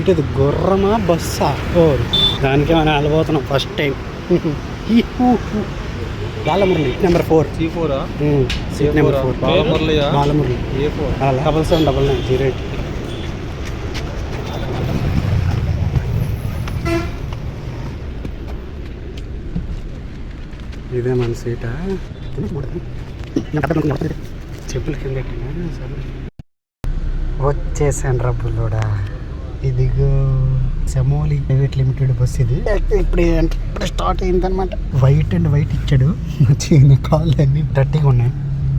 ఇటు గుర్రమా బస్సా? ఓ దానికే మనం వెళ్ళబోతున్నాం first time Balamurali number four C ఫోరా seat number four బాలమురళియా? Balamurali A four double seven double nine zero eight ఇదే మన సీటా చెప్పులు కింద వచ్చేసాను రబ్బులోడా ఇదిగో సెమోలి ప్రైవేట్ లిమిటెడ్ బస్ ఇది. ఇప్పుడు ఇప్పుడు స్టార్ట్ అయిందనమాట వైట్ అండ్ వైట్ ఇచ్చాడు. చిన్న కాళ్ళు అన్ని డర్టీగా ఉన్నాయి.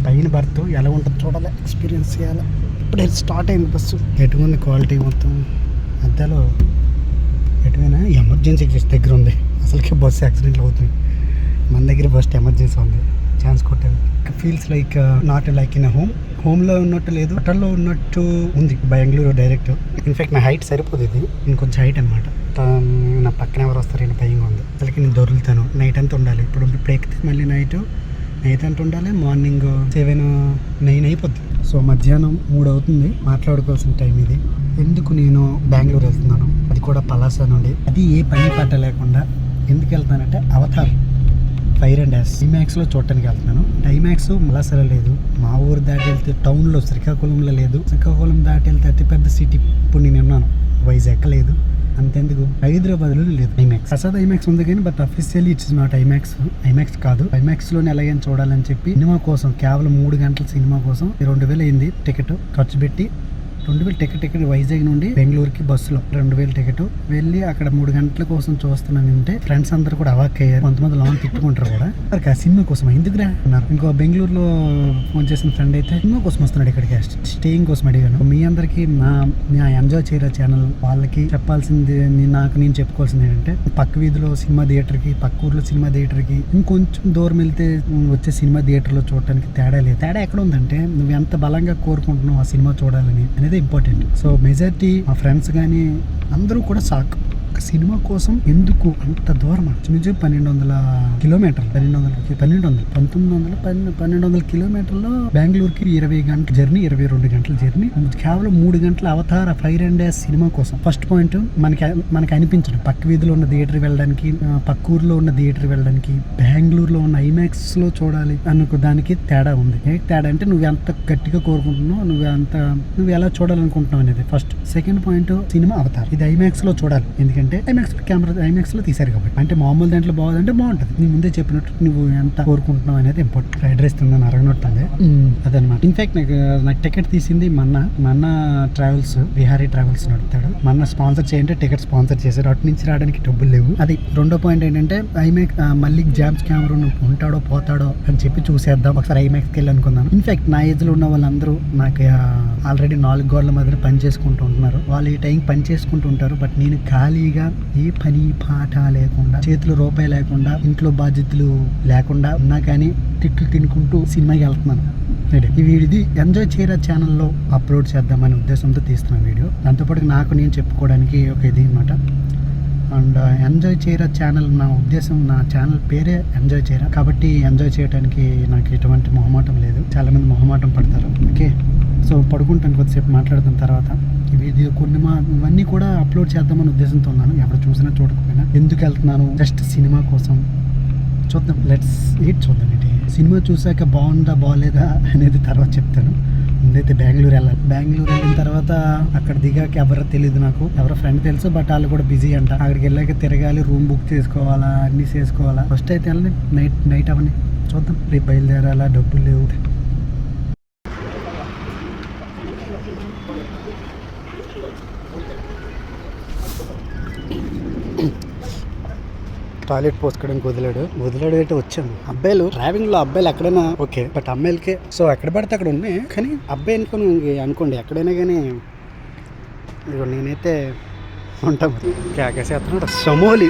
పైన బర్త్ ఎలా ఉంటుందో చూడాలి. ఎక్స్పీరియన్స్ చేయాలి. ఇప్పుడు స్టార్ట్ అయింది బస్సు. ఎటువంటి క్వాలిటీ మొత్తం? అద్దాలో ఎటువైనా ఎమర్జెన్సీ దగ్గర ఉంది. అసలుకి బస్సు యాక్సిడెంట్లు అవుతుంది మన దగ్గర ఫస్ట్ ఎమర్జెన్సీ ఉంది. ఛాన్స్ కొట్టాను feels like not like in home హోమ్లో ఉన్నట్టు లేదు హోటల్లో ఉన్నట్టు ఉంది. బెంగళూరు డైరెక్ట్ ఇన్ఫాక్ట్ నా హైట్ సరిపోదు ఇది. కొంచెం హైట్ అనమాట నా పక్కన ఎవరు వస్తారని భయంగా ఉంది. అసలుకి నేను దొరుకుతాను. నైట్ అంతా ఉండాలి. ఇప్పుడు ఇప్పుడు ఎక్కితే మళ్ళీ నైట్ నైట్ అంతా ఉండాలి. మార్నింగ్ సెవెన్ నైన్ అయిపోద్ది. సో మధ్యాహ్నం మూడు అవుతుంది. మాట్లాడుకోవాల్సిన టైం ఇది. ఎందుకు నేను బెంగళూరు వెళ్తున్నాను? అది కూడా పలాస నుండి. అది ఏ పని పట్ట లేకుండా ఎందుకు వెళ్తానంటే అవతారం. ఫైర్ అండ్ యాస్ ఐమాక్స్లో చూడటానికి వెళ్తున్నాను. ఐమాక్స్ మలాసలో లేదు. మా ఊరు దాటి వెళ్తే టౌన్లో శ్రీకాకుళంలో లేదు. శ్రీకాకుళం దాటి వెళ్తే అతిపెద్ద సిటీ ఇప్పుడు నేను ఉన్నాను వైజాగ్ లేదు. అంతెందుకు? హైదరాబాద్లో లేదు ఐమాక్స్ ప్రసాద్ ఐమాక్స్ ఉంది కానీ but officially it's not IMAX IMAX కాదు. ఐమాక్స్లోనే ఎలాగైనా చూడాలని చెప్పి సినిమా కోసం కేవలం మూడు గంటల సినిమా కోసం రెండు వేలు అయింది. టికెట్ ఖర్చు పెట్టి రెండు వేలు టికెట్ టికెట్ వైజాగ్ నుండి బెంగళూరుకి బస్సులో రెండు వేలు టికెట్ వెళ్ళి అక్కడ మూడు గంటల కోసం చూస్తున్నాను అంటే ఫ్రెండ్స్ అందరూ కూడా అవాక్ అయ్యారు. కొంతమంది లోన్ తిట్టుకుంటారు కూడా. మరి ఆ సినిమా కోసం ఎందుకురా అన్నారు. ఇంకో బెంగళూరులో ఫోన్ చేసిన ఫ్రెండ్ అయితే సినిమా కోసం వస్తున్నాడు ఇక్కడికి. స్టేయింగ్ కోసం అడిగాను. మీ అందరికి నా నా ఎంజాయ్ చేయరా ఛానల్ వాళ్ళకి చెప్పాల్సింది నాకు నేను చెప్పుకోవాల్సింది ఏంటంటే పక్క వీధిలో సినిమా థియేటర్కి పక్క ఊర్లో సినిమా థియేటర్కి ఇంకొంచెం దూరం వెళ్తే వచ్చే సినిమా థియేటర్లో చూడటానికి తేడా లేదు. తేడా ఎక్కడ ఉందంటే నువ్వు ఎంత బలంగా కోరుకుంటున్నావు ఆ సినిమా చూడాలని అనేది ఇంపార్టెంట్ సో మెజారిటీ మా ఫ్రెండ్స్ కానీ అందరూ కూడా సాక్ ఒక సినిమా కోసం ఎందుకు అంత దూరం నుంచి పన్నెండు వందల కిలోమీటర్లు? పన్నెండు వందల పన్నెండు వందలు. పంతొమ్మిది వందల పన్నెండు పన్నెండు వందల కిలోమీటర్లు బెంగళూరుకి ఇరవై గంటల జర్నీ ఇరవై రెండు గంటల జర్నీ కేవలం మూడు గంటల Avatar fire and dash cinema కోసం. ఫస్ట్ పాయింట్ మనకి మనకి అనిపించడం పక్క వీధిలో ఉన్న థియేటర్ వెళ్ళడానికి పక్క ఊర్లో ఉన్న థియేటర్ వెళ్ళడానికి బెంగళూరులో ఉన్న ఐమాక్స్లో చూడాలి అనుకో దానికి తేడా ఉంది. ఏ తేడా అంటే నువ్వు ఎంత గట్టిగా కోరుకుంటున్నావు నువ్వు ఎంత నువ్వు ఎలా చూడాలనుకుంటున్నావు అనేది. First second point cinema Avatar. ఇది ఐమాక్స్లో చూడాలి. ఎందుకంటే ఐమాక్స్ కెమెరా ఐమాక్స్లో తీశారు కాబట్టి. అంటే మామూలు దాంట్లో బాగుందంటే బాగుంటుంది. నీ ముందే చెప్పినట్టు నువ్వు ఎంత కోరుకుంటున్నావు అనేది ఇంపార్టెంట్. ఫ్రైడ్ రైస్ తిందని అరగనట్టుంది అదనమాట ఇన్ఫాక్ట్ నాకు నాకు టికెట్ తీసింది మన్న మన్న ట్రావెల్స్ బిహారీ ట్రావెల్స్ నడుపుతాడు మన్న స్పాన్సర్ చేయంటే టికెట్ స్పాన్సర్ చేశారు అటు నుంచి రావడానికి డబ్బులు లేవు. అది రెండో పాయింట్ ఏంటంటే ఐమాక్స్ మళ్ళీ జామ్స్ కెమెరా ఉంటాడో పోతాడో అని చెప్పి చూసేద్దాం. ఒకసారి ఐమాక్స్కి వెళ్ళి అనుకున్నాను ఇన్ఫాక్ట్ నా ఏజ్లో ఉన్న వాళ్ళందరూ నాకు ఆల్రెడీ నాలుగు గోడల మధ్య పని చేసుకుంటూ ఉంటున్నారు. వాళ్ళు ఈ టైం పని చేసుకుంటూ ఉంటారు. బట్ నేను ఖాళీగా ఏ పని పాట లేకుండా చేతిలో రూపాయి లేకుండా ఇంట్లో బాధ్యతలు లేకుండా ఉన్నా కానీ తిట్లు తినుకుంటూ సినిమాకి వెళ్తున్నాను. రైట్. వీడిది ఎంజాయ్ చేయరా ఛానల్లో అప్లోడ్ చేద్దామనే ఉద్దేశంతో తీస్తున్న వీడియో. దాంతోపాటు నాకు నేను చెప్పుకోవడానికి ఒక ఇది అనమాట అండ్ ఎంజాయ్ చేయరా ఛానల్ నా ఉద్దేశం నా ఛానల్ పేరే ఎంజాయ్ చేయరా. కాబట్టి ఎంజాయ్ చేయడానికి నాకు ఎటువంటి మొహమాటం లేదు. చాలామంది మొహమాటం పడతారు. ఓకే? సో పడుకుంటాను కొద్దిసేపు మాట్లాడుతున్న తర్వాత. ఇవి ఇది కొన్ని మా ఇవన్నీ కూడా అప్లోడ్ చేద్దామని ఉద్దేశంతో ఉన్నాను. ఎవరు చూసినా చూడకపోయినా. ఎందుకు వెళ్తున్నాను? జస్ట్ సినిమా కోసం. చూద్దాం. లెట్స్ ఎయిట్ చూద్దాం ఏంటి సినిమా చూసాక బాగుందా బాగాలేదా అనేది తర్వాత చెప్తాను. ముందైతే బెంగళూరు వెళ్ళాలి. బెంగళూరు వెళ్ళిన తర్వాత అక్కడ దిగాక ఎవరో తెలియదు నాకు. ఎవరో ఫ్రెండ్ తెలుసు బట్ వాళ్ళు కూడా బిజీ అంట. అక్కడికి వెళ్ళాక తిరగాలి రూమ్ బుక్ చేసుకోవాలా అన్నీ చేసుకోవాలా. ఫస్ట్ అయితే వెళ్ళండి. నైట్ నైట్ అవన్నీ. చూద్దాం. రేపు బయలుదేరాలా? డబ్బులు లేవు. టాయిలెట్ పోసుకోవడానికి వదిలాడు. వదిలాడు అయితే వచ్చాను. అబ్బాయిలు డ్రైవింగ్లో అబ్బాయిలు ఎక్కడైనా ఓకే బట్ అమ్మాయిలకే. సో ఎక్కడ పడితే అక్కడ ఉన్నాయి కానీ అబ్బాయి అనుకోని అనుకోండి ఎక్కడైనా కానీ ఇదిగో నేనైతే ఉంటాం. కేకేసేస్తున్నాడు. సమోలి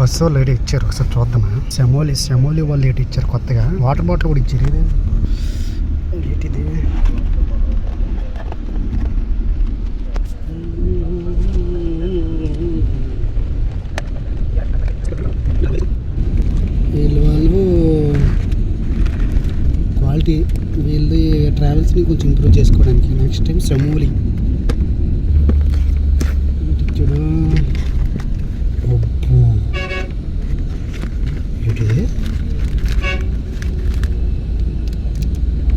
బస్సు వాళ్ళు ఏడు ఇచ్చారు ఒకసారి చూద్దామా? సెమోలి సెమోలి వాళ్ళు ఏటి ఇచ్చారు కొత్తగా. వాటర్ బాటిల్ కూడా ఇచ్చారు. ఇదే ఏంటిది? క్వాలిటీ వీళ్ళది ట్రావెల్స్ స్కిల్స్ని కొంచెం ఇంప్రూవ్ చేసుకోవడానికి. నెక్స్ట్ టైం చూడు. ఏంటిది?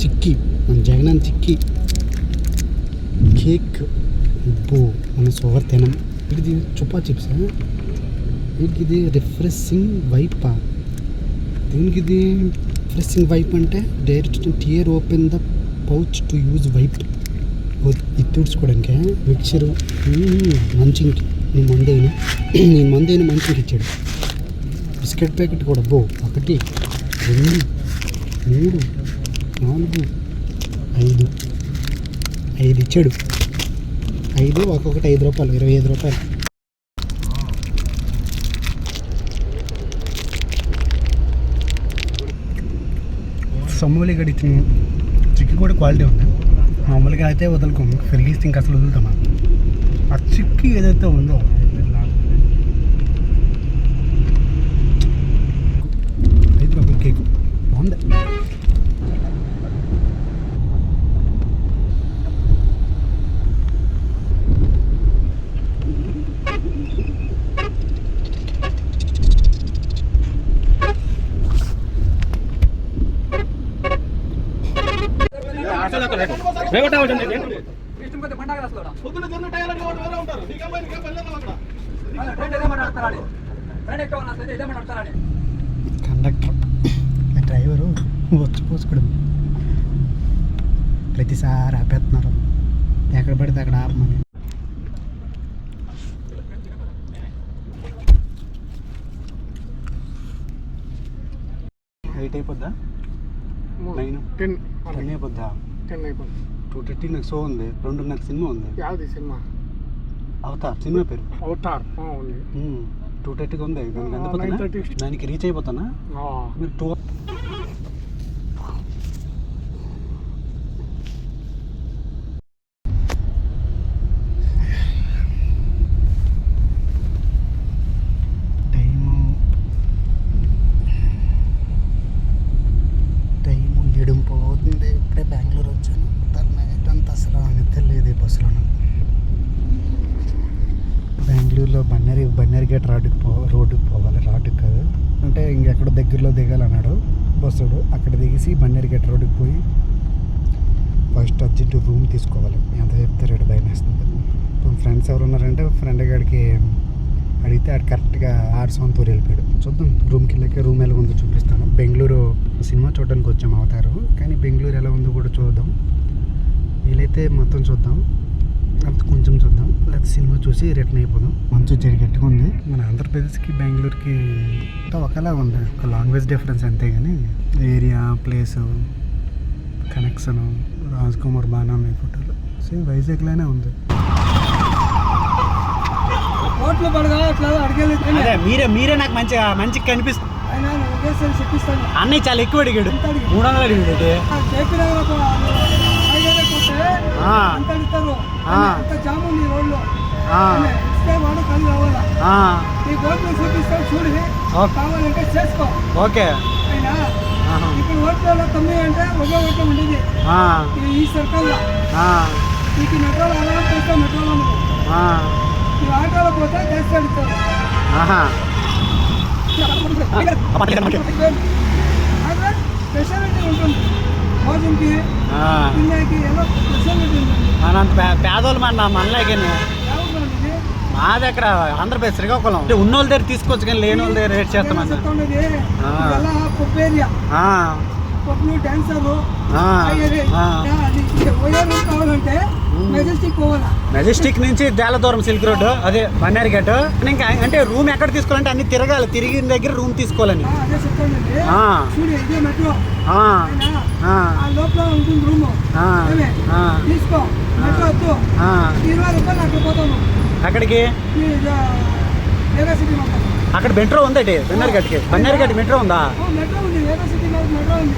చిక్కీ. మన జగనన్న చిక్కీ. కేక్. ఉబ్బు మన సోవర్ తినం. ఇది చుప్పా చిప్స్ వీటికి ఇది రిఫ్రెషింగ్ వైపా దీనికి ఇది రిఫ్రెషింగ్ వైప్ అంటే direct tear open the pouch to use wipe ఇది తుడుచుకోవడానికి? మిక్చరు. మంచింగ్కి నీ మందైన? నీ మందైన మంచింగ్కి ఇచ్చాడు. బిస్కెట్ ప్యాకెట్ కూడా. బో ఒకటి రెండు మూడు నాలుగు ఐదు. ఐదు ఇచ్చాడు. ఐదు ఒక్కొక్కటి ఐదు రూపాయలు ఇరవై ఐదు రూపాయలు. సొమ్ములి గడి చిక్కి కూడా క్వాలిటీ ఉంది మామూలుగా అయితే వదులుకోము పెరిగిస్తే ఇంకా అసలు వదులుతామా ఆ చిక్కి ఏదైతే ఉందో ఐదు రూపాయల కేక్ బాగుంది కండక్టర్. డ్రైవరు వచ్చి పోసుకోవడం ప్రతిసారి ఆపేస్తున్నారు ఎక్కడ పడితే అక్కడ ఆపమని. ఎయిట్ అయిపోద్దా? నైన్ టెన్ టెన్ అయిపోద్దా. టెన్ అయిపోయింది టూ థర్టీ నాకు షో ఉంది రెండు నాకు సినిమా ఉంది. యావది సినిమా? అవుతా సినిమా పేరు. అవుతార్ ఉంది. టూ థర్టీకి ఉంది దానికి ఆ, అందుపోతానా 9:30. దానికి రీచ్ అయిపోతానా మీరు టూ టైము టైము ఏడుంపు అవుతుంది ఇప్పుడే బెంగళూరు వచ్చాను నైట్ అంతా అసలు తెలియదు ఈ బస్సులోను బెంగళూరులో బన్నెరి బన్నెరి గేట్ రోడ్డుకి పో రోడ్డుకి పోవాలి. రోడ్డుకి కాదు. అంటే ఇంకెక్కడ దగ్గరలో దిగాలన్నాడు బస్సుడు. అక్కడ దిగేసి బన్నెరి గేట్ రోడ్డుకి పోయి ఫస్ట్ అర్జెంట్ రూమ్ తీసుకోవాలి. ఎంత చెప్తే రేటు భయం వేస్తుంది. ఇప్పుడు ఫ్రెండ్స్ ఎవరు ఉన్నారంటే ఫ్రెండ్ గారికి అడిగితే ఆడు కరెక్ట్గా ఆరు సొంతూరు వెళ్ళిపోయాడు. చూద్దాం. రూమ్కి వెళ్ళాక రూమ్ ఎలా ఉందో చూపిస్తాను. బెంగళూరు సినిమా చూడడానికి వచ్చాము అవతారు. కానీ బెంగళూరు ఎలా ఉందో కూడా చూద్దాం. వీలైతే మొత్తం చూద్దాం. అంత కొంచెం చూద్దాం. లేదా సినిమా చూసి రిటర్న్ అయిపోదాం. మంచు గట్టిగా ఉంది. మన ఆంధ్రప్రదేశ్కి బెంగళూరుకి అంతా ఒకలా ఉంది. ఒక లాంగ్వేజ్ డిఫరెన్స్ అంతే కానీ area place connection Raj Kumar బాగా ఉన్నాయి ఫోటోలు సేమ్ వైజాగ్లోనే ఉంది. మీరే మీరే నాకు మంచిగా మంచిగా కనిపిస్తుంది అన్నయ్య చాలా ఎక్కువ అడిగాడు? మూడు వందలు అడిగాడు. అంత జాము ఉంది రోడ్లో. ఇస్తే వాడు కలిగి రావాలా నీ కోట్లు చూపిస్తావు చూడు. కావాలంటే చేసుకో. ఓకే. ఇప్పుడు ఓట్లలో కమ్మి అంటే ఒకే ఓట్లు ఉండేది. ఈ సర్కల్లో నీకు మెట్రోలో అలా చేస్తావు మెట్రోలో నువ్వు ఆటోలో పోతే చేస్తే అడుగుతావు స్పెషాలిటీ ఉంటుంది. పే- పేదోళ్ళు మన మనలాగే మాది ఎక్కడ? ఆంధ్రప్రదేశ్ శ్రీకాకుళం. అంటే ఉన్నోళ్ళ దగ్గర తీసుకోవచ్చు కానీ లేని వాళ్ళ దగ్గర రేట్ చేస్తాం పప్పులు డాన్సర్లు కావాలంటే మెజెస్టిక్ పోవాలా? మెజెస్టిక్ నుంచి దేలదూరం సిల్క్ రోడ్ అదే బన్నేరు గేట్ ఇంకా అంటే రూమ్ ఎక్కడ తీసుకోవాలంటే అన్ని తిరగాలి. తిరిగిన దగ్గర రూమ్ తీసుకోవాలని. లోపల ఉంటుంది రూమ్. తీసుకో. ఇరవై రూపాయలు అక్కడ పోతాము అక్కడికి? అక్కడ మెట్రో ఉందా ఉంది? వేరే సిటీ మెట్రో ఉంది.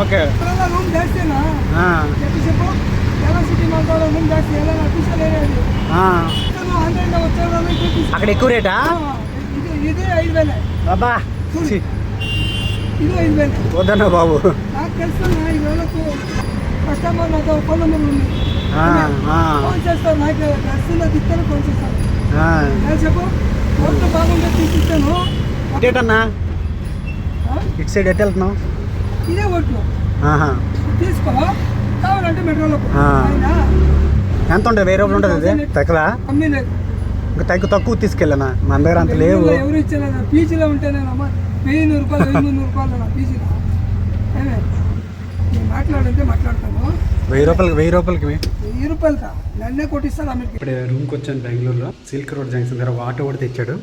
ఓకే. చేస్తేనా. అక్కడ ఎక్కువ రేటా? అబ్బా. వద్దన్నా బాబు. కస్టమర్ నాతో నెంబర్ ఉంది. ఫోన్ చేస్తారు నాకు డ్రెస్సులో దిక్కలు ఫోన్. నేను చెప్పు. బాగుంటే తీసిస్తాను? ఇటు సైడ్ ఎటు వెళ్తున్నావు? ఇదే. తీసుకో. కావాలంటే మెట్రోలో. ఎంత ఉంటుంది? వెయ్యి రూపాయలు ఉంటుంది ఇది తగ్గదా ఇంకా తగ్గు తక్కువ తీసుకెళ్ళనా? మన దగ్గర అంత లేవు. ఎవరు ఇచ్చారు పీజీలో ఉంటేనేనమ్మా వెయ్యి నూరు రూపాయలు వెయ్యి రూపాయలు పీజీలో. మాట్లాడంటే మాట్లాడతాను వెయ్యి రూపాయలకి వెయ్యి రూపాయలకి వెయ్యి రూపాయలు కా నన్నే కొట్టిస్తాను అమెరికా ఇప్పుడు రూమ్కి వచ్చాను బెంగళూరులో. సిల్క్ రోడ్ జంక్షన్ దగ్గర ఆటో కూడా తెచ్చాడు.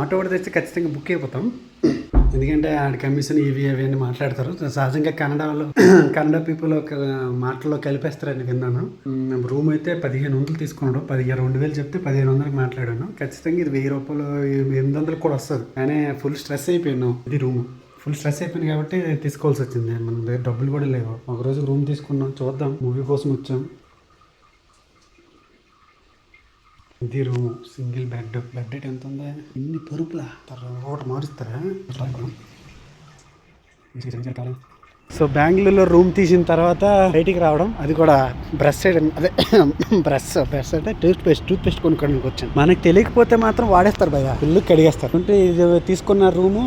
ఆటో కూడా తెస్తే ఖచ్చితంగా బుక్ అయిపోతాం. ఎందుకంటే ఆడ కమిషన్ ఇవి అవి అని మాట్లాడతారు. సహజంగా కన్నడలో కన్నడ పీపుల్ ఒక మాటల్లో కలిపేస్తారని విన్నాను. రూమ్ అయితే పదిహేను వందలు తీసుకున్నాడు. పదిహేను రెండు వేలు చెప్తే పదిహేను వందలకి మాట్లాడాను. ఖచ్చితంగా ఇది వెయ్యి రూపాయలు ఎనిమిది వందలకు కూడా వస్తుంది. కానీ ఫుల్ స్ట్రెస్ అయిపోయాను. ఇది రూమ్ ఫుల్ స్ట్రెస్ అయిపోయింది కాబట్టి తీసుకోవాల్సి వచ్చింది. మన దగ్గర డబ్బులు కూడా లేవు. ఒక రోజు రూమ్ తీసుకున్నాం చూద్దాం. మూవీ కోసం వచ్చాం. ఇది రూమ్ సింగిల్ బెడ్. బెడ్ అయితే ఎంత ఉందా? ఇన్ని పరుపులా? తర్వాత మారుస్తారా? సో బెంగళూరులో రూమ్ తీసిన తర్వాత బయటికి రావడం అది కూడా బ్రష్ సైడ్ అదే బ్రష్ బ్రష్ అంటే టూత్ పేస్ట్ టూత్ పేస్ట్ కొనుక్కోడానికి వచ్చాను. మనకు తెలియకపోతే మాత్రం వాడేస్తారు భయ ఇల్లు కడిగేస్తారు. అంటే ఇది తీసుకున్న రూము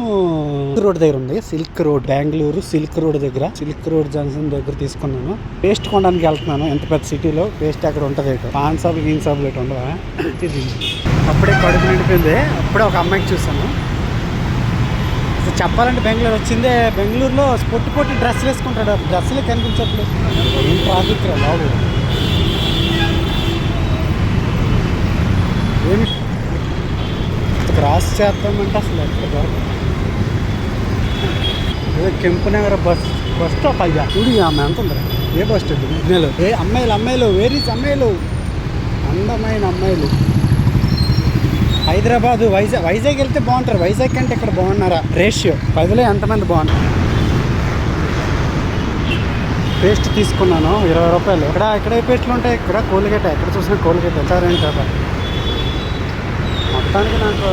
రోడ్ దగ్గర ఉంది. Silk road Bengaluru silk road దగ్గర. సిల్క్ రోడ్ జంక్షన్ దగ్గర తీసుకున్నాను. పేస్ట్ కొనడానికి వెళ్తున్నాను ఎంత పెద్ద సిటీలో. పేస్ట్ అక్కడ ఉంటుంది పాన్ షాప్ గీన్ షాప్ ఇటు ఉండవా? అప్పుడే కడుపు నిండిపోయింది. అప్పుడే ఒక అమ్మాయికి చూసాను అసలు చెప్పాలంటే బెంగళూరు వచ్చిందే. బెంగళూరులో పొట్టి పొట్టి డ్రెస్సులు వేసుకుంటాడు. డ్రెస్సులే కనిపించట్లేదు. ఏం ట్రాఫిక్ రా బాబు. ఏమి క్రాస్ చేద్దామంటే అసలు ఎక్కడ దొరకదు. ఏదో కెంపునగర్ బస్ బస్ స్టాప్ అయ్యా. చూడు ఆమె ఎంత ఉందిరా. ఏ బస్ స్టాప్ ఏ అమ్మాయిలు అమ్మాయిలు వేరీస్ అమ్మాయిలు? అందమైన అమ్మాయిలు. హైదరాబాద్ వైజాగ్ వైజాగ్ వెళ్తే బాగుంటారు. వైజాగ్ కంటే ఇక్కడ బాగున్నారా? రేషియో. పదిలో ఎంతమంది బాగున్నారు? పేస్ట్ తీసుకున్నాను. ఇరవై రూపాయలు. ఇక్కడ ఇక్కడ ఏ పేస్ట్లు ఉంటాయి? ఇక్కడ కోల్గేట్. ఎక్కడ చూసినా కోల్గేట్. సరే ఏంటి మొత్తానికి నాకు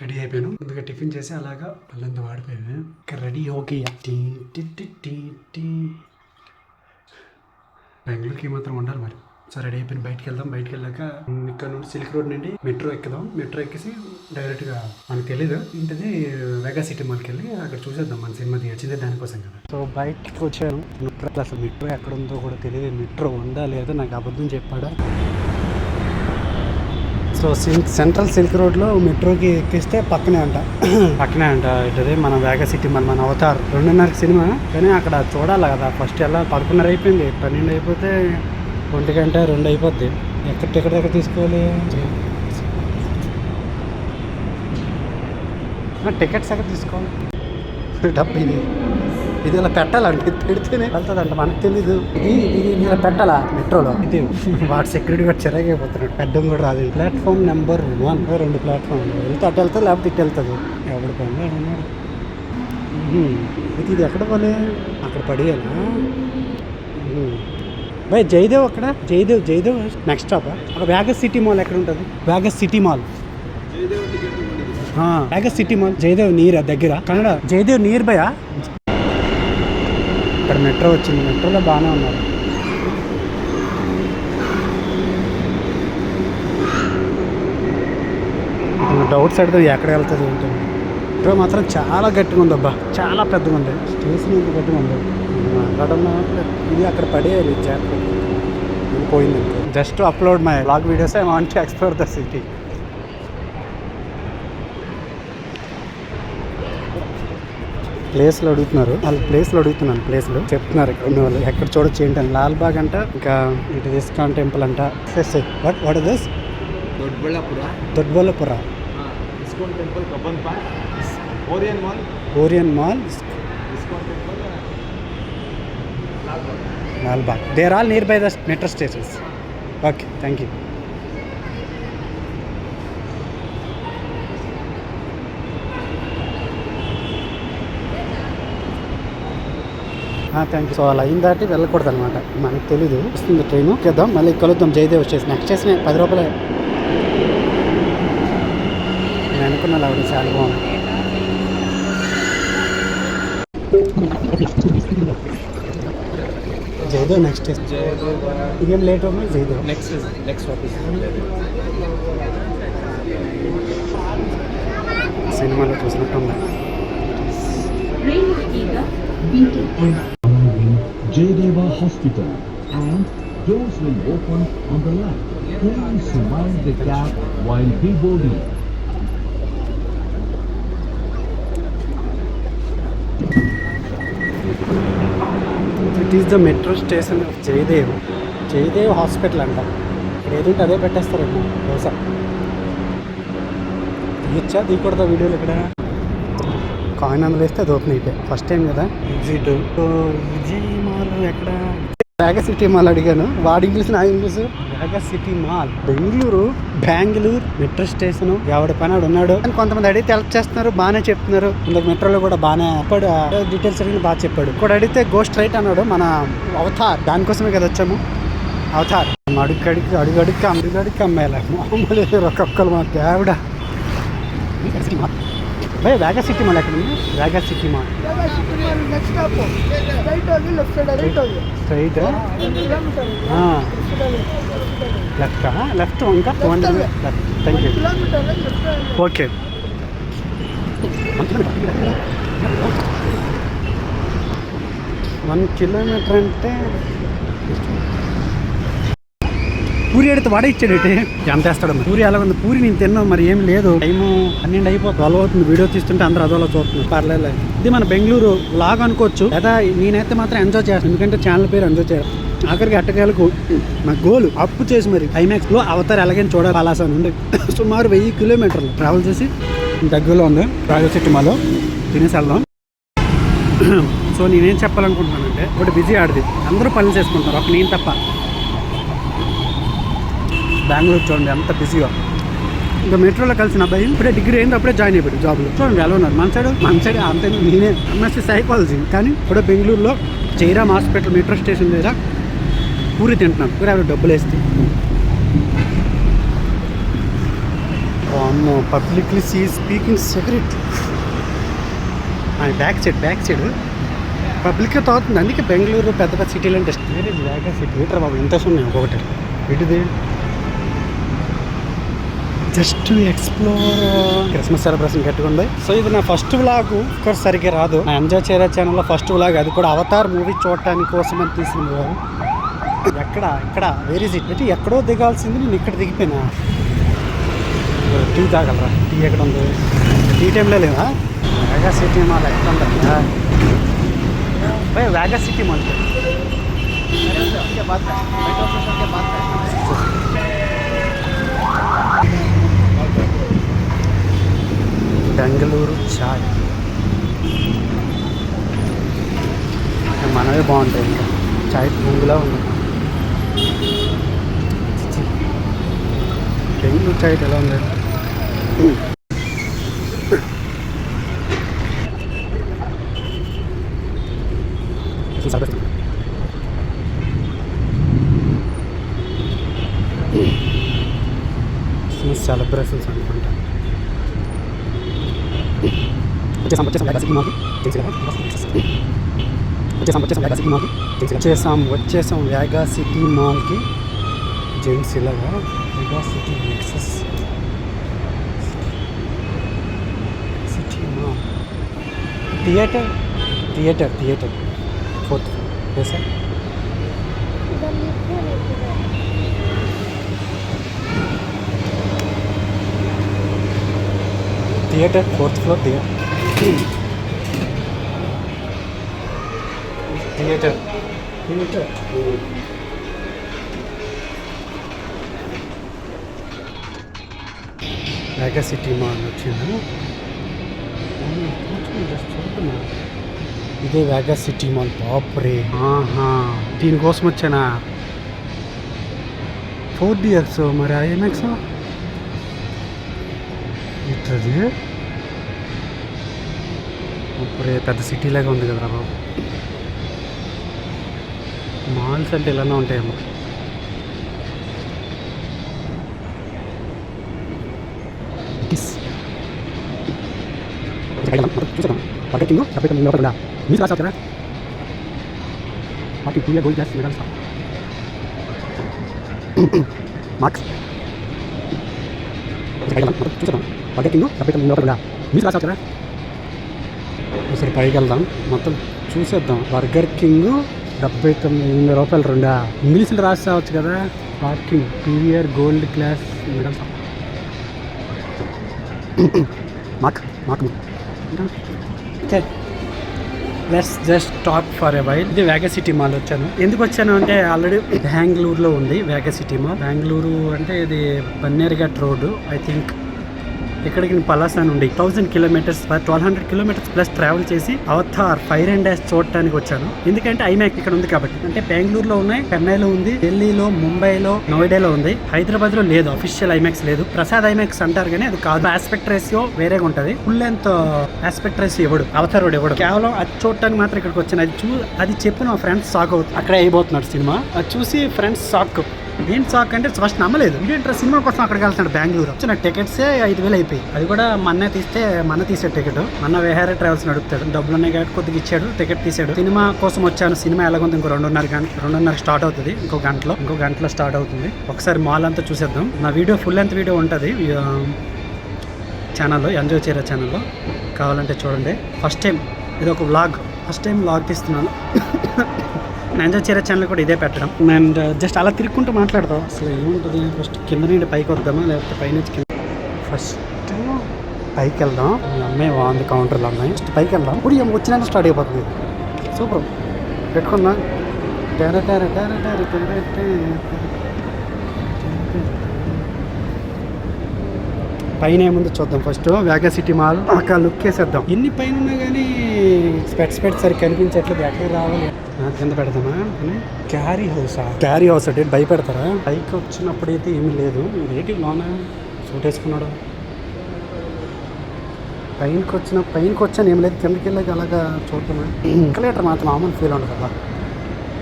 రెడీ అయిపోయాను. ముందుగా టిఫిన్ చేసి అలాగా పళ్ళంతా వాడిపోయాను. ఇంకా ready okay. Tea tea tea బెంగళూరుకి మాత్రం ఉండాలి మరి. సో రెడీ అయిపోయిన బయటకు వెళ్దాం. బయటకు వెళ్ళాక ఇక్కడ నుండి సిల్క్ రోడ్ నుండి మెట్రో ఎక్కుదాం. మెట్రో ఎక్కేసి డైరెక్ట్గా మనకు తెలీదు. ఇంటిది వెగా సిటీ మాల్కి వెళ్ళి అక్కడ చూసేద్దాం మన సినిమా వచ్చింది దానికోసం కదా. సో బయటకు వచ్చాను. మెట్రో అసలు మెట్రో ఎక్కడ ఉందో కూడా తెలియదు మెట్రో ఉందా లేదా నాకు అబద్ధం చెప్పాడా? సో సిల్క్ సెంట్రల్ సిల్క్ రోడ్లో మెట్రోకి ఎక్కిస్తే పక్కనే అంట. పక్కనే అంట. ఇటదే మన వేగ సిటీ మన మన అవతార్. రెండున్నరకి సినిమా. కానీ అక్కడ చూడాలి కదా. ఫస్ట్ ఎలా పదకొండున్నర అయిపోయింది. పన్నెండు అయిపోతే ఒంటి గంట రెండు అయిపోద్ది ఎక్కడ టికెట్ దగ్గర తీసుకోవాలి టికెట్స్ ఎక్కడ తీసుకోవాలి? డబ్బు ఇది. ఇది ఇలా పెట్టాలంటే పెడితేనే. వెళ్తుందంట మనకు తెలీదు. ఇది ఇది ఇలా పెట్టాలా? మెట్రోలో? ఇది. వాడు సెక్యూరిటీ కూడా చిరగైపోతున్నాడు పెట్టడం కూడా రాదు. Platform number one. రెండు ప్లాట్ఫామ్ వెళ్తే అటు వెళ్తుంది లేకపోతే ఇటు వెళ్తుంది. ఎవడు పని వాడు. ఇది ఇది ఎక్కడ పని అక్కడ పడేయాలా? బై జయదేవ్ అక్కడ? జయదేవ్ జయదేవ్ నెక్స్ట్ స్టాప్ అక్కడ వ్యాగస్ సిటీ మాల్ ఎక్కడ ఉంటుంది? Vegas city mall Vegas city mall Jayadev near దగ్గర. కన్నడ. జయదేవ్ నీర్ బయా ఇక్కడ మెట్రో వచ్చింది. మెట్రోలో బాగానే ఉన్నారు. డౌట్స్ అడితే ఎక్కడ వెళ్తుంది ఏంటి. మెట్రో మాత్రం చాలా గట్టిగా ఉంది అబ్బా చాలా పెద్దగా ఉంది. స్టేషన్ ఎంత గట్టిగా ఉంది. మాట్లాడడం ఇది అక్కడ పడేయాలి జాగ్రత్త పోయింది just upload my blog videos I want to explore the city ప్లేస్లు అడుగుతున్నారు. వాళ్ళు ప్లేస్లు అడుగుతున్నాను ప్లేస్లు చెప్తున్నారు ఇక్కడ ఉన్న వాళ్ళు. ఎక్కడ చూడొచ్చు ఏంటంటే లాల్బాగ్ అంట ఇంకా ఇటు ఇస్కాన్ టెంపుల్ అంట. What what is this Doddaballapura ISKCON temple park Orion mall Orion mall Malba. There all near by the metro stations okay thank you thank you so అలా అయిన దాటి వెళ్ళకూడదు అనమాట మనకు తెలీదు. వస్తుంది ట్రైన్. చేద్దాం. మళ్ళీ కలుద్దాం. జయదేవ్ వచ్చేసి నెక్స్ట్ చేసిన పది రూపాయలే. నేను అనుకున్నా అవి చాలా బాగుంది. జయదేవ్ నెక్స్ట్ ఇదేం లేట్ అవుతుంది జయదేవ్ నెక్స్ట్ నెక్స్ట్ ఆఫీస్ సినిమాలో చూసినట్టుంది Jayadeva Hospital and doors will open on the left. Please mind the gap while deboarding. Is the metro station of Jayadev. Jayadev hospital అంట. ఇక్కడ ఏదంటే అదే పెట్టేస్తారేమో బహుశా తీయచ్చా తీయకూడదా వీడియోలు ఇక్కడ కాయిన్ అందులో వేస్తే అది ఓపెన్ అయిపోయి ఫస్ట్ టైం కదా? విజిట్. విజయ్ మాల్ ఎక్కడ? సిటీ మాల్ అడిగాను. వాడి ఇంగ్లీష్ నా English. Mega city mall. Bengaluru Bengaluru metro station ఎవడి పని ఉన్నాడు. అని కొంతమంది అడిగితే హెల్ప్ చేస్తున్నారు బాగానే చెప్తున్నారు. ఇందాక మెట్రోలో కూడా బాగానే అప్పుడు డీటెయిల్స్ అడిగిన బాగా చెప్పాడు. ఇక్కడ అడిగితే గోస్ట్ రైట్ అన్నాడు మన అవతార్. దానికోసమే కదా వచ్చాము. అవతార్. అడుగు అడిగి అడుగు అడిగి అడుగు అడిగి మామూలు ఒక్కొక్కరు మా దేవుడ. భయ వేగా సిటీ మాల్ ఎక్కడ ఉంది? Vega city mall straight left left ఇంకా two hundred left thank you okay one kilometer అంటే పూరి అడిగితే వాడే ఇచ్చాడు ఎంత వేస్తాడు మరి? పూరి ఎలా ఉంది పూరి నేను తిన్నాను మరి ఏం లేదు. టైము పన్నెండు అయిపోతుంది అలవ అవుతుంది వీడియో తీస్తుంటే అందరూ అదోలా చూస్తున్నారు. పర్లేదు ఇది మన బెంగళూరు లాగ్ అనుకోవచ్చు. లేదా నేనైతే మాత్రం ఎంజాయ్ చేస్తాను ఎందుకంటే ఛానల్ పేరు ఎంజాయ్ చేయడం. ఆఖరికి అట్టకాయలకు నా గోల్ అప్పు చేసి మరి ఐమాక్స్లో అవతారు ఎలాగైనా చూడాలి. పలాసా నుండి సుమారు వెయ్యి కిలోమీటర్లు ట్రావెల్ చేసి దగ్గరలో ఉంది ట్రావెల్ సిటీ మాలో తినేసి వెళ్దాం. సో నేనేం చెప్పాలనుకుంటున్నానంటే ఒకటి బిజీ ఆడిది. అందరూ పనులు చేసుకుంటారు ఒక నేను తప్ప. బెంగళూరు చూడండి ఎంత బిజీగా. ఇంకా మెట్రోలో కలిసిన అబ్బాయి ఇప్పుడే డిగ్రీ అయింది అప్పుడే జాయిన్ అయిపోయాడు జాబ్లో చూడండి ఎలా ఉన్నారు? మన సైడ్ మన సైడ్ అంతే నేనే ఎంఎస్సీ సైకాలజీ కానీ ఇప్పుడు బెంగళూరులో జైరామ్ హాస్పిటల్ మెట్రో స్టేషన్ దగ్గర పూరి తింటున్నాను. పూరి ఎవరు డబ్బులు వేస్తే. అమ్మో publicly see speaking secret back side back side పబ్లిక్గా తాగుతుంది అందుకే బెంగళూరు పెద్ద పెద్ద సిటీలు అంటే వేరే బ్యాక్ సిటీ లీటర్ బాబు ఇంత ఉన్నాయి ఒక్కొక్కటి. ఇటుది జస్ట్ ఎక్స్ప్లోర్. క్రిస్మస్ సెలబ్రేషన్ కట్టుకుంది సో ఇది నా ఫస్ట్ వ్లాగ్. కోర్స్ సరిగ్గా రాదు. నా ఎంజాయ్ చేయరా ఛానల్లో ఫస్ట్ వ్లాగ్. అది కూడా అవతార్ మూవీ చూడటానికి కోసం అని తీసిన వ్లాగ్. ఎక్కడ? ఇక్కడ వేర్ సిట్ ఇట్ అంటే ఎక్కడో దిగాల్సింది. నేను ఇక్కడ దిగిపోయినా. టీ తాగలరా? టీ ఎక్కడ ఉంది? టీ టైంలో లేదా? వేగా సిటీ మాల్ ఎక్కడ ఉంటుంది వేగా సిటీ మాల్ బెంగళూరు చాయ్. మనవే బాగుంటాయి ఇంకా. చాయ్ ముందులా ఉంది. బెంగళూరు చాయ్ ఎలా ఉంది? సెలబ్రేషన్స్ అనుకుంటా వచ్చేసాం వచ్చేసాం వేగా సిటీ మాల్కి వచ్చేసాం వచ్చేసాం. వేగా సిటీ మాల్కి వచ్చేసాం వచ్చేసాం వేగా సిటీ మాల్కి జెంట్స్ ఇలాగా Vega city Nexus city mall theatre theatre theatre fourth floor sir theatre fourth floor theatre theatre theatre mega city mall వచ్చింది. జస్ట్ చూస్తున్నా ఇదే వేగా సిటీ మాల్ ఆహా. దీనికోసం వచ్చానా? ఫోర్ డియర్స్ మరి ఐఎంఎక్స్ ఇట్లది అప్పుడే పెద్ద సిటీ లాగా ఉంది కదరా బాబు. మాల్స్ అంటే ఇలానే ఉంటాయేమో. చూసాను లోపల కదా వాటి two year gold class medals marks చూసాం బర్గర్ కింగ్ డెబ్బై తొమ్మిది లోపల మీరు రాసావు కదా ఒకసారి పైకి వెళ్దాం. మొత్తం చూసేద్దాం. బర్గర్ కింగ్ డెబ్బై తొమ్మిది ఎనిమిది రూపాయలు రెండా? ఇంగ్లీష్లో రాసావచ్చు కదా. Parking year gold class medals mock mock let's just talk for a while ఇది వేగ సిటీ మాల్ వచ్చాను. ఎందుకు వచ్చాను అంటే ఆల్రెడీ బెంగళూరులో ఉంది వేగ సిటీ మాల్ బెంగళూరు అంటే ఇది బన్నేరుఘట్ రోడ్డు ఐ థింక్ ఇక్కడికి పలాసా నుండి thousand kilometres twelve hundred kilometres plus travel చేసి అవతార్ ఫైర్ అండ్ డాష్ చూడటానికి వచ్చాను. ఎందుకంటే ఐమాక్ ఇక్కడ ఉంది కాబట్టి. అంటే బెంగళూరులో ఉన్నాయి చెన్నైలో ఉంది ఢిల్లీలో ముంబైలో నోయిడాలో ఉంది. హైదరాబాద్లో లేదు అఫీషియల్ ఐమాక్స్ లేదు. ప్రసాద్ ఐమాక్స్ అంటారు కానీ అది కాదు. ఆస్పెక్ట్ రేషియో వేరేగా ఉంటుంది. Full length aspect uh, ratio ఇవ్వడు అవతార్ వాడు ఇవ్వడు కేవలం అది చూడటానికి మాత్రం ఇక్కడికి వచ్చాను. అది చూ అది చెప్పి నా ఫ్రెండ్స్ షాక్ అవుతుంది అక్కడే అయిపోతున్నాడు సినిమా. అది చూసి ఫ్రెండ్స్ షాక్. నేను షాక్ అంటే ఫస్ట్ నమ్మలేదు. ఇదేంట్రా సినిమా కోసం అక్కడికి వెళ్తున్నాడు బెంగళూరు. వచ్చిన టికెట్సే ఐదు వేలు అయిపోయి అది కూడా మన్నే తీస్తే మన తీసే టికెట్ మన విహార ట్రావెల్స్ నడుపుతాడు. డబ్బులు ఉన్నాయి కాబట్టి కొద్దిగా ఇచ్చాడు టికెట్ తీసాడు. సినిమా కోసం వచ్చాను. సినిమా ఎలాగుంది? ఇంకో రెండున్నర గంట రెండున్నర స్టార్ట్ అవుతుంది. ఇంకో గంటలో ఇంకో గంటలో స్టార్ట్ అవుతుంది. ఒకసారి మాల్ అంతా చూసేద్దాం. నా వీడియో ఫుల్ లెంత్ వీడియో ఉంటుంది. ఛానల్లో ఎంజాయ్ చేయరా ఛానల్లో కావాలంటే చూడండి. ఫస్ట్ టైం ఇది ఒక వ్లాగ్ ఫస్ట్ టైం వ్లాగ్ తీస్తున్నాను. నేను చీర ఛానల్ కూడా ఇదే పెట్టడం. అండ్ జస్ట్ uh, అలా తిరుక్కుంటూ మాట్లాడదాం అసలు ఏముంటుంది? ఫస్ట్ కింద నుండి పైకి వద్దామా? లేకపోతే పైనుంచి కింద ఫస్ట్ పైకి వెళ్దాం. అమ్మాయి బాగుంది కౌంటర్లో అమ్మాయి ఫస్ట్ పైకి వెళ్దాం. ఇప్పుడు ఏం వచ్చినా స్టార్ట్ అయిపోతుంది సూపర్ పెట్టుకుందాం. టెర టెర టెర టెర పైన ఏముందో చూద్దాం ఫస్ట్ వేగా సిటీ మాల్ అక్కడ లుక్ వేసేద్దాం. ఎన్ని పైన ఉన్నా కానీ స్పెట్స్ పెట్టి సరి కనిపించట్లేదు. ఎక్కడికి రావాలి? కింద పెడదామా? క్యారీ హౌసా? క్యారీ హౌస్ అంటే భయపెడతారా? పైకి వచ్చినప్పుడు అయితే ఏమీ లేదు. ఏంటి లోన? సూట్ వేసుకున్నాడు? పైనకి వచ్చిన పైనకి వచ్చాను ఏం లేదు. కిందకి వెళ్ళాక అలాగా చూద్దామా? ఎక్కలేటర్ మాత్రం మామూలు ఫీల్ ఉండదు కదా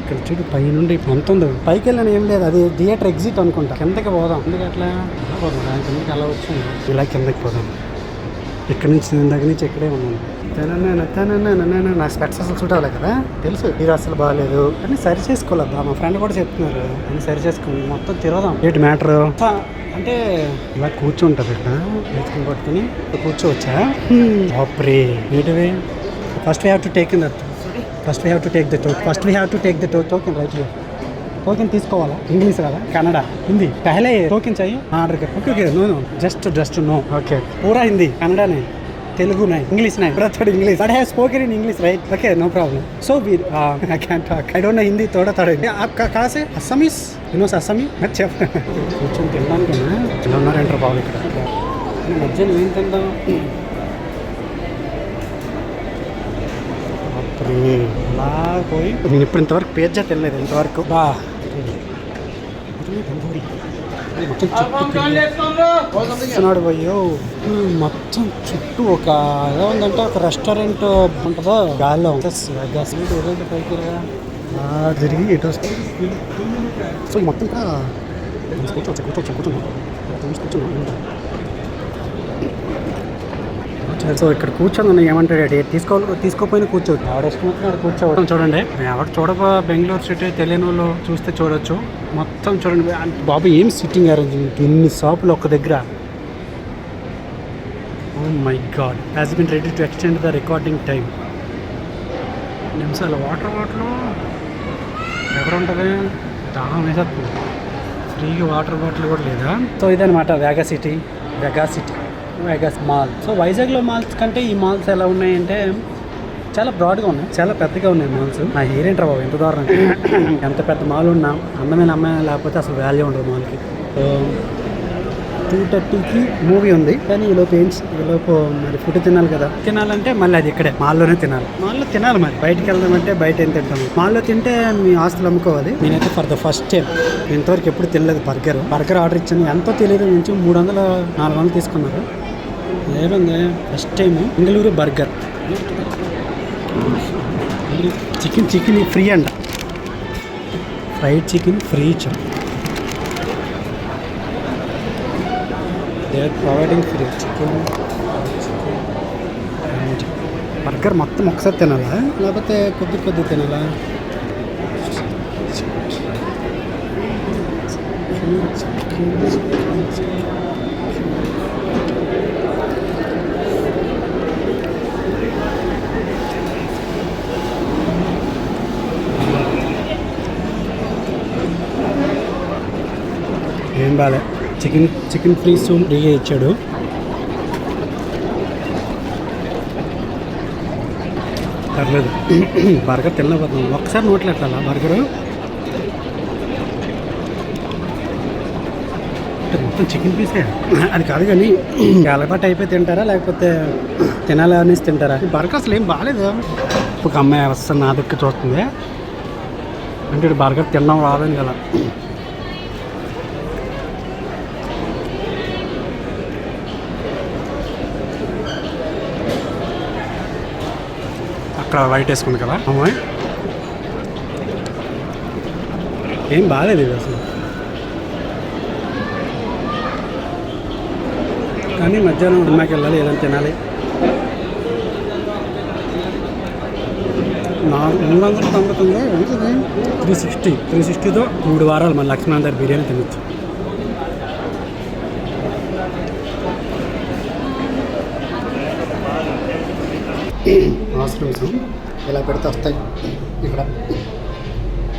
ఇక్కడ చూడు పై నుండి ఎంత ఉంది. పైకి వెళ్ళాను ఏం లేదు. అది థియేటర్ ఎగ్జిట్ అనుకుంటా. కిందకి పోదాం. ఎందుకు అట్లా? అలా పోదాం? కిందకి అలా వచ్చాను? ఇలా కిందకి పోదాం. ఇక్కడ నుంచి నేను దగ్గర నుంచి ఇక్కడే ఉన్నాను. తనన్నా తనన్నా నా స్పెట్స్ అసలు సూట్ అవ్వలే కదా? తెలుసు హీరో అసలు బాగాలేదు. అని సరి చేసుకోలేదా మా ఫ్రెండ్ కూడా చెప్తున్నారు. అని సరి చేసుకుని మొత్తం తిరగదాం. ఏంటి మ్యాటర్? అంటే ఇలా కూర్చుంటుంది ఇక్కడ. వేసుకుని పట్టుకుని కూర్చోవచ్చా? బాప్రే ఏంటివి first we have to take in that first we have to take the took first we have to take the took token right token తీసుకోవాలా? ఇంగ్లీష్ కదా? కన్నడ? హిందీ? పహలే టోకెన్ चाहिए order okay no no just just no okay పూరా హిందీ पूरा తెలుగు నై English. నై బ్రథర్డ్ English but have spoken in English right okay no problem so we I can talk I don't know Hindi తోడ తోడ ఆప్కా కాసే? అస్సమీస్? నో అస్సమీ? మరి కూర్చొని తినడానికి ఇలా ఉన్నారంటారు బాబు ఇక్కడ. మధ్యాహ్నం ఏం తిందాం? పోయి. నేను ఇప్పుడు ఇంతవరకు పేజ్ తినలేదు ఇంతవరకు. బా. మొత్తం చుట్టూ వస్తున్నాడు పోయో మొత్తం చుట్టూ ఒక ఎలా ఉందంటే ఒక రెస్టారెంట్ ఉంటుందో? గాల్లో. గ్యాస్ ఏదంటే పైకి తిరిగి ఎటు వస్తుంది సో ఈ మొత్తం కూర్చోవచ్చు కూర్చోవచ్చు కూర్చున్నాం కూర్చున్నాం సో ఇక్కడ కూర్చొని ఏమంటాడు తీసుకోవాలి తీసుకోపోయినా కూర్చోవచ్చు ఆవిడ ఇష్టం వచ్చిన కూర్చోవడం చూడండి. ఎవరు చూడబో బెంగళూరు సిటీ తెలియని వాళ్ళు చూస్తే చూడొచ్చు. మొత్తం చూడండి. బాబు ఏం సిట్టింగ్ అరేంజ్మెంట్ ఇన్ని షాపులు ఒక దగ్గర. ఓ my god has been ready to extend the recording time నిమిషాలు. వాటర్ బాటిల్ ఎక్కడ ఉంటుంది? దాహం వేసేస్తుంది. ఫ్రీగా వాటర్ బాటిల్ కూడా లేదా? సో ఇదనమాట Vega City Vega City Vegas mall so వైజాగ్లో మాల్స్ కంటే ఈ మాల్స్ ఎలా ఉన్నాయంటే చాలా బ్రాడ్గా ఉన్నాయి. చాలా పెద్దగా ఉన్నాయి మాల్స్ నా హెయిర్ ఏంట్రా బాబు ఎంత దారుణం ఎంత పెద్ద మాల్ ఉన్నా అందమైన అమ్మాయి లేకపోతే అసలు వాల్యూ ఉండదు మాల్కి సో టూ థర్టీకి మూవీ ఉంది. కానీ ఈలోపు ఏం ఈలోపు మరి ఫుడ్ తినాలి కదా. తినాలంటే మళ్ళీ అది ఇక్కడే మాల్లోనే తినాలి. మాల్లో తినాలి మరి. బయటికి వెళ్దామంటే బయట ఏం తింటాము మాల్లో తింటే మీ ఆస్తులు అమ్ముకోవాలి. నేనైతే ఫర్ ద ఫస్ట్ టైం ఇంతవరకు ఎప్పుడు తినలేదు బర్గర్ బర్గర్ ఆర్డర్ ఇచ్చాను ఎంతో తెలియదు నుంచి మూడు వందలు నాలుగు వందలు తీసుకున్నారు. ఏముంది? First time Bengaluru burger. Chicken chicken free అంట. ఫ్రైడ్ చికెన్ ఫ్రీ ఇచ్చాం they are providing free chicken burger మొత్తం ఒకసారి తినాలా? లేకపోతే కొద్ది కొద్ది తినాలా? ఏం బాలే చికెన్ చికెన్ ఫ్రీ సూప్ ఫ్రీగా ఇచ్చాడు. పర్లేదు. బర్గర్ తినలేకపోతున్నాం ఒకసారి నోట్లెట్టాలా బర్గరు? మొత్తం చికెన్ పీసే. అది కాదు కానీ అలవాటు అయిపోయి తింటారా? లేకపోతే తినాలి అనేసి తింటారా? బర్గర్ అసలు ఏం బాగాలేదు. ఒక అమ్మాయి వస్తా నా దగ్గర చూస్తుంది. అంటే బర్గర్ తినడం రాదని కదా. అక్కడ వైట్ వేసుకుంది కదా? అమ్మాయి. ఏం బాగాలేదు ఇది అసలు. కానీ మధ్యాహ్నం అమ్మాయికి వెళ్ళాలి ఏదైనా తినాలి. నాలుగు మూడు వందల తొంభై తొమ్మిది త్రీ సిక్స్టీ త్రీ సిక్స్టీతో మూడు వారాలు మన లక్ష్మణ్ దగ్గర బిర్యానీ తినచ్చు. ఆశ్రమించాం ఇలా పెడితే వస్తాయి ఇక్కడ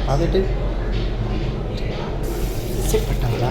అదేంటి పెట్టాలా